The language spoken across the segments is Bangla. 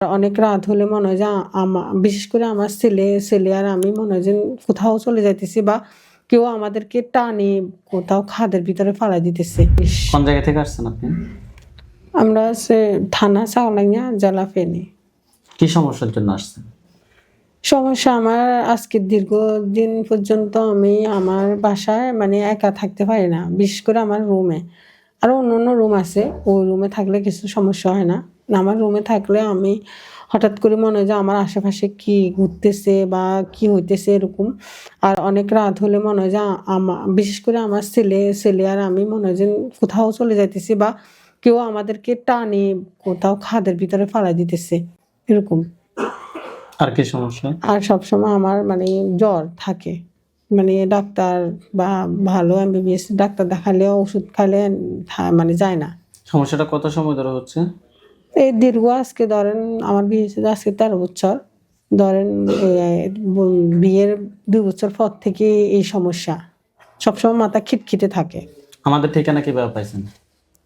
অনেক রাত হলে মনে হয় যে আমা বিশেষ করে আমার ছেলে ছেলে আর আমি মনে হয় যে কোথাও চলে যাইতেছি বা কেউ আমাদেরকে টানে কোথাও খাদের ভিতরে ফালাই দিতেছে। কোন জায়গা থেকে আসছেন আপনি? আমরা সে থানা চাওলাইয়া জেলা ফেনি। কি সমস্যার জন্য আসছেন? সমস্যা আমার আজকে দীর্ঘদিন পর্যন্ত আমি আমার বাসায় মানে একা থাকতে পারি না বিশেষ করে আমার রুমে। আরও অন্য অন্য রুম আছে ওই রুমে থাকলে কিছু সমস্যা হয় না। আমার রুমে থাকলে আমি হঠাৎ করে মনে হয় যে আমার আশেপাশে কি ঘুরতেছে বা কি হইতেছে এরকম। আর অনেক রাত হলে মনে হয় যে আমার বিশেষ করে আমার ছেলে ছেলে আর আমি মনে হয় যে কোথাও চলে যাইতেছি বা কেউ আমাদেরকে টানে কোথাও খাদের ভিতরে ফালাই দিতেছে এরকম। আর কি সমস্যা? আর সবসময় আমার মানে জ্বর থাকে। মানে ডাক্তার বা ভালো এমবিবিএস ডাক্তার দেখালেও ওষুধ খাইলে মানে যায় না। সমস্যাটা কত সময় ধরে হচ্ছে? এই দীর্ঘ আজকে ধরেন আমার বিয়ে হয়েছে আজকে তেরো বছর। ধরেন বিয়ের দুই বছর পর থেকে এই সমস্যা। সবসময় মাথা খিটখিটে থাকে। আমাদের ঠিকানা কীভাবে পাইছেন?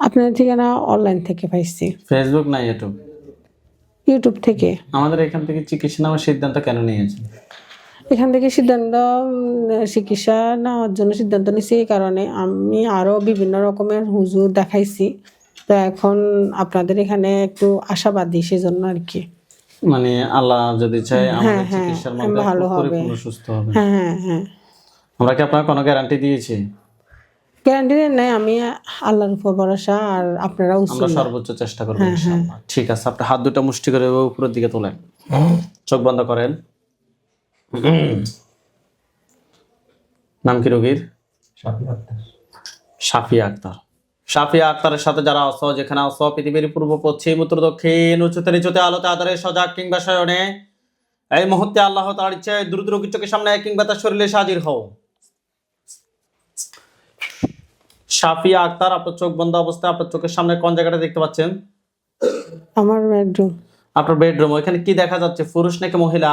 আপনার ঠিকানা অনলাইন থেকে পাইছি। ফেসবুক না ইউটিউব ইউটিউব থেকে। আমাদের এখান থেকে চিকিৎসা নেওয়ার সিদ্ধান্ত কেন নিয়েছেন? এখান থেকে সিদ্ধান্ত চিকিৎসা নেওয়ার জন্য সিদ্ধান্ত নিয়েছি এই কারণে। আমি আরও বিভিন্ন রকমের হুজুর দেখাইছি। তো এখন আপনাদের এখানে একটু আশাবাদী সেজন্য আর কি। মানে আল্লাহ যদি চায় আমাদের হ্যাঁ, চিকিৎসার হ্যাঁ, মাধ্যমে ভালো হবে। সুস্থ হবে। হ্যাঁ হ্যাঁ হ্যাঁ। আমরা কি আপনার কোনো গ্যারান্টি দিয়েছি? গ্যারান্টি নেই আমি আল্লাহর উপর ভরসা আর আপনারা আমরা সর্বোচ্চ চেষ্টা করব হ্যাঁ, ইনশাআল্লাহ। ঠিক আছে আপনি হাত দুটো মুষ্টি করে উপরের দিকে তোলেন। চোখ বন্ধ করেন। নাম কি রোগীর? সাফিয়া আক্তার। সাফিয়া আক্তারের সাথে যারা আছো যেখানে আছো পৃথিবীর পূর্ব পশ্চিম উত্তর দক্ষিণ উচ্চতে নিচুতে আলোতে আদরে সজাগ কিংবা শয়নে এই মুহূর্তে আল্লাহ তার ইচ্ছে দ্রুত রোগীর চোখের সামনে কিংবা তার শরীরে এসে হাজির হও। সাফিয়া আক্তার আপনার চোখ বন্ধ অবস্থায় আপনার চোখের সামনে কোন জায়গাটা দেখতে পাচ্ছেন? আমার বেডরুম আপনার বেডরুম ওইখানে কি দেখা যাচ্ছে? পুরুষ নাকি মহিলা?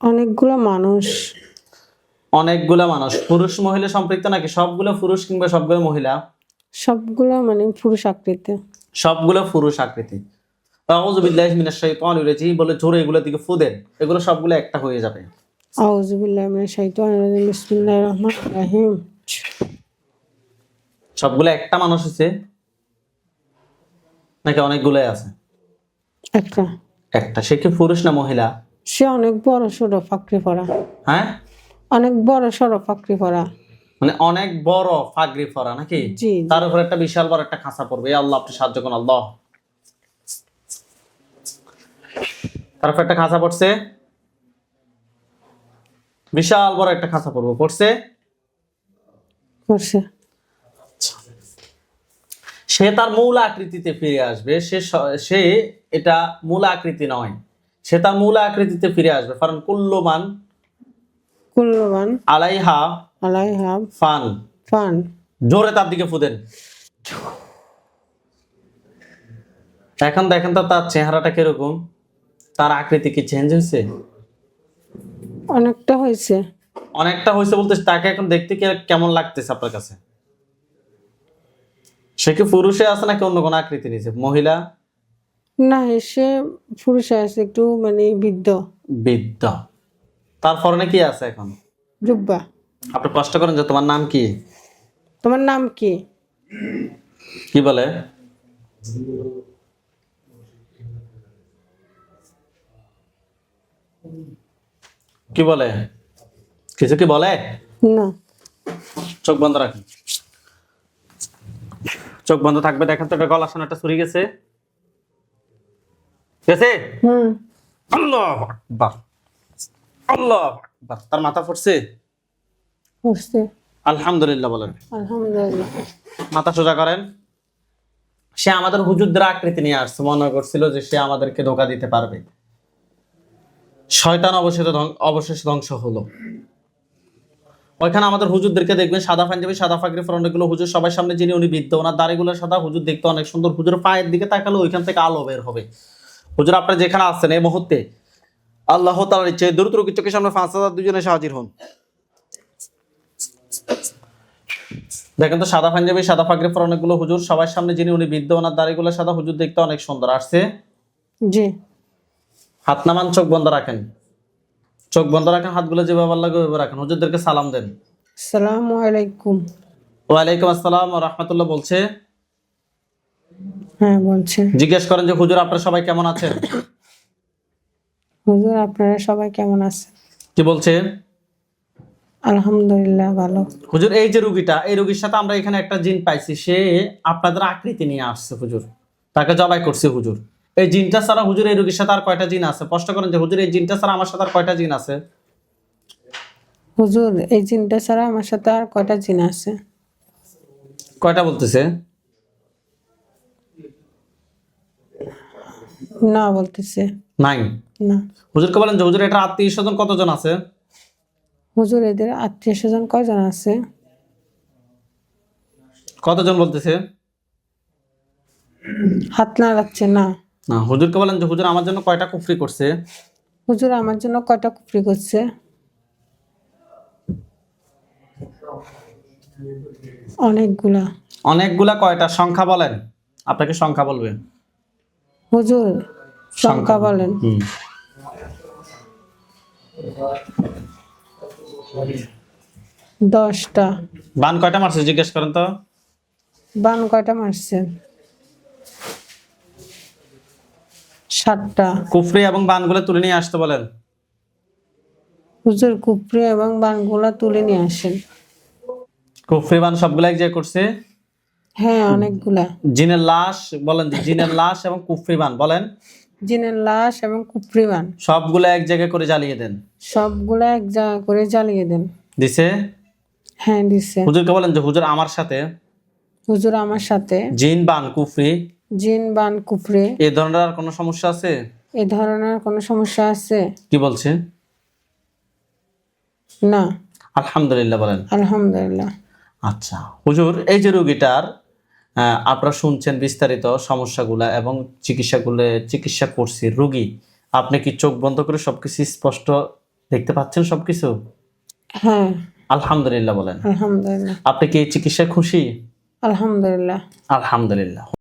অনেকগুলো মানুষ। অনেকগুলা মানুষ। পুরুষ মহিলা সম্পৃক্ত নাকি সবগুলো পুরুষ কিংবা সবগুলো মহিলা? সবগুলো মানে পুরুষ আকৃতি। সবগুলো পুরুষ আকৃতি। আউযু বিল্লাহি মিনাশ শাইতানির রাজিম বলে জোরে এগুলো দিকে ফু দেন এগুলো সবগুলো একটা হয়ে যাবে। আউযুবিল্লাহি মিনাশ শাইতানির রাজিম বিসমিল্লাহির রহমানির রহিম। সবগুলো একটা মানুষ আছে নাকি অনেকগুলোই আছে? একটা। একটা। সে কি পুরুষ না মহিলা? সে অনেক বড় সড়ো ফাঁকরি পড়া হ্যাঁ? অনেক বড় সড়ো ফাঁকরি পড়া মানে অনেক বড় ফাগরি ফরা নাকি? তার উপর একটা বিশাল বড় একটা খাঁচা পড়বে। আল্লাহ আপনি সাহায্য করুন আল্লাহ। তার উপর একটা খাঁচা পড়ছে। বিশাল বড় একটা খাঁচা পড়বে। পড়ছে? করছে সে তার মূল আকৃতিতে ফিরে আসবে। সে সে এটা মূল আকৃতি নয়। সে তার মূল আকৃতিতে ফিরে আসবে। কারণ কুল্লমান কুল্লবান আলাইহা আলাইহা ফান। ফান। জোরে তার দিকে ফুদেন এখন দেখেন তো তার চেহারাটা কীরকম? তার আকৃতি কি চেঞ্জ হয়েছে? অনেকটা হয়েছে। অনেকটা হয়েছে বলতে তাকে এখন দেখতে কি- কেমন লাগতেছে আপনার কাছে? সে কি পুরুষে আছে নাকি অন্য কোনো আকৃতি নিয়েছে? মহিলা? না এসে পুরুষে আছে একটু মানে বৃদ্ধ। বৃদ্ধ। তার ফরনে কি আছে এখন? জুব্বা। আপনি কষ্ট করেন যে তোমার নাম কি? তোমার নাম কি? কি বলে? কি বলে? কিছু কি বলে? না। চোখ বন্ধ রাখেন। চোখ বন্ধ থাকবে দেখেন তো সামনে একটা ছুরি গেছে। গেছে আল্লাহ আকবার। আল্লাহ আকবার। তার মাথা ফুটছে? হচ্ছে আলহামদুলিল্লাহ বলেন। আলহামদুলিল্লাহ। মাথা সোজা করেন। সে আমাদের হুজুরদের আকৃতি নিয়ে আসছে। মনে করছিল যে সে আমাদেরকে ধোকা দিতে পারবে। শয়তান অবশেষে ধ্বং- অবশেষে ধ্বংস হলো। ওইখানে আমাদের হুজুরদেরকে দেখবেন সাদা পাঞ্জাবি সাদা ফাকরি ফরন্ডগুলো হুজুর সবার সামনে যিনি উনি বিদ্য ওনার দাড়িগুলো সাদা হুজুর দেখতে অনেক সুন্দর। হুজুরের পায়ের দিকে তাকালে ওইখান থেকে আলো বের হবে। হুজুর আপনারা যেখানে আসছেন এই মুহূর্তে আল্লাহ তালার ইচ্ছে দ্রুত রোগীর চোখের সামনে পাঁচ হাজার দুজনে এসে হাজির হন। দেখেন তো সাদা পাঞ্জাবি সাদা পাগড়ি পরা অনেকগুলো হুজুর। সবার সামনে যিনি উনি বিদ্য ওনার দাড়িগুলো সাদা হুজুর দেখতে অনেক সুন্দর। আসছে? জি। হাত নামান চোখ বন্ধ রাখেন। চোখ বন্ধ রাখেন হাতগুলো যেভাবে লাগে ওইভাবে রাখেন। হুজুরদেরকে সালাম দেন। আসসালামু আলাইকুম। ওয়ালাইকুম আসসালাম রহমতুল্লাহ বলছে হ্যাঁ বলছে। জিজ্ঞেস করেন যে হুজুর আপনারা সবাই কেমন আছেন? হুজুর আপনারা সবাই কেমন আছেন? কি বলছে আলহামদুলিল্লাহ ভালো। হুজুর এই যে রুগীটা এই রুগীর সাথে আমরা এখানে একটা জিন পাইছি সে আপনাদের আকৃতি নিয়ে আসছে হুজুর। তাকে জবাই করছে হুজুর। এই জিনটা ছাড়া হুজুর এই রুগীর সাথে আর কয়টা জিন আছে? স্পষ্ট করেন যে হুজুর এই জিনটা ছাড়া আমার সাথে আর কয়টা জিন আছে? হুজুর এই জিনটা ছাড়া আমার সাথে আর কয়টা জিন আছে? কয়টা বলতেছে? না বলতেছে। নাই? না। হুজুরকে বলেন যে হুজুর এটা আত্মীয় স্বজন কতজন আছে? হুজুর এদের আত্মীয় স্বজন কয়জন আছে? কতজন বলতেছে? হাত না রাখছে না। না হুজুরকে বলেন যে হুজুর আমার জন্য কয়টা কুফরি করছে? হুজুর আমার জন্য কয়টা কুফরি করছে? অনেকগুলা। অনেকগুলা কয়টা? সংখ্যা বলেন। আপনাকে সংখ্যা বলবে। হুজুর সংখ্যা বলেন। দশটা। বান কয়টা মারছে জিজ্ঞেস করেন তো। বান কয়টা মারছেন সাতটা। কুফরি এবং বানগুলো তুলে নিয়ে আসতে বলেন। হুজুর কুপরি এবং বানগুলা তুলে নিয়ে আসেন। কুফরি বান সবগুলো এক জায়গায় করছে হ্যাঁ অনেকগুলা। জিনের লাশ বলেন জিনের লাশ এবং কুফরিবান বলেন। জিনের লাশ এবং কুপরি বান। সবগুলো এক জায়গায় করে জ্বালিয়ে দেন। সবগুলা এক জায়গা করে জ্বালিয়ে দেন। দিছে? হ্যাঁ দিছে। হুজুরকে বলেন যে হুজুর আমার সাথে। হুজুর আমার সাথে। জিন বান কুফরি। জিন বান কুপরি এই ধরনের আর কোনো সমস্যা আছে? এ ধরনের কোনো সমস্যা আছে? কি বলছে? না। আলহামদুলিল্লাহ বলেন। আলহামদুলিল্লাহ। আচ্ছা। হুজুর এই যে রোগীটার আপনারা শুনছেন বিস্তারিত সমস্যাগুলো এবং চিকিৎসাগুলো চিকিৎসা করছি রুগী। আপনি কি চোখ বন্ধ করে সবকিছু স্পষ্ট দেখতে পাচ্ছেন সবকিছু? হ্যাঁ। আলহামদুলিল্লাহ বলেন। আলহামদুলিল্লাহ। আপনি কি এই চিকিৎসায় খুশি? আলহামদুলিল্লাহ। আলহামদুলিল্লাহ।